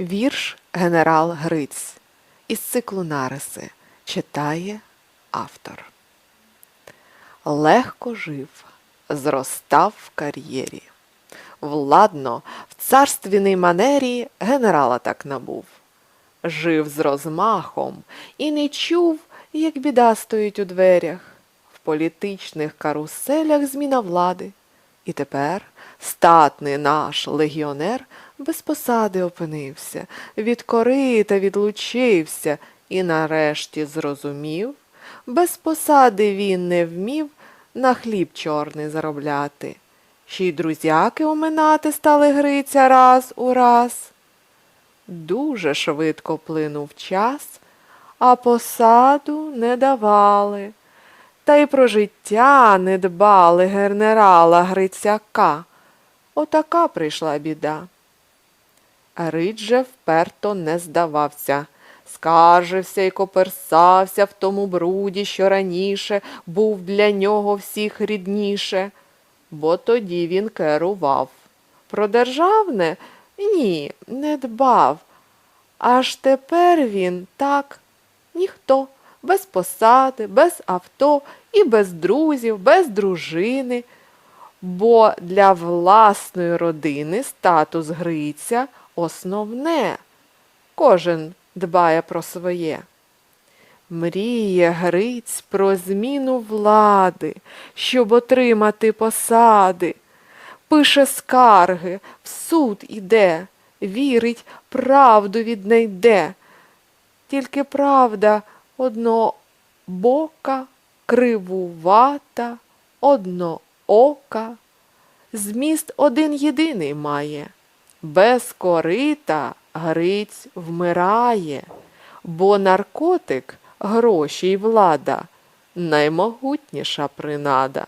Вірш Генерал Гриць із циклу Нариси читає автор. Легко жив, зростав в кар'єрі. Владно, в царственній манері генерала так набув. Жив з розмахом і не чув, як біда стоїть у дверях. В політичних каруселях зміна влади. І тепер статний наш легіонер без посади опинився, від корита відлучився і нарешті зрозумів, без посади він не вмів на хліб чорний заробляти. Ще й друзяки оминати стали Гриця раз у раз. Дуже швидко плинув час, а посаду не давали. Та й про життя не дбали генерала Грицяка. Отака прийшла біда. Же вперто не здавався, скаржився і коперсався в тому бруді, що раніше був для нього всіх рідніше, бо тоді він керував. Про державне ні, не дбав. Аж тепер він так ніхто, без посади, без авто і без друзів, без дружини. Бо для власної родини статус Гриця основне. Кожен дбає про своє. Мріє Гриць про зміну влади, щоб отримати посади. Пише скарги, в суд іде, вірить, правду віднайде. Тільки правда однобока, кривувата, одноока. Зміст один єдиний має. Без корита Гриць вмирає, бо наркотик, гроші й влада наймогутніша принада.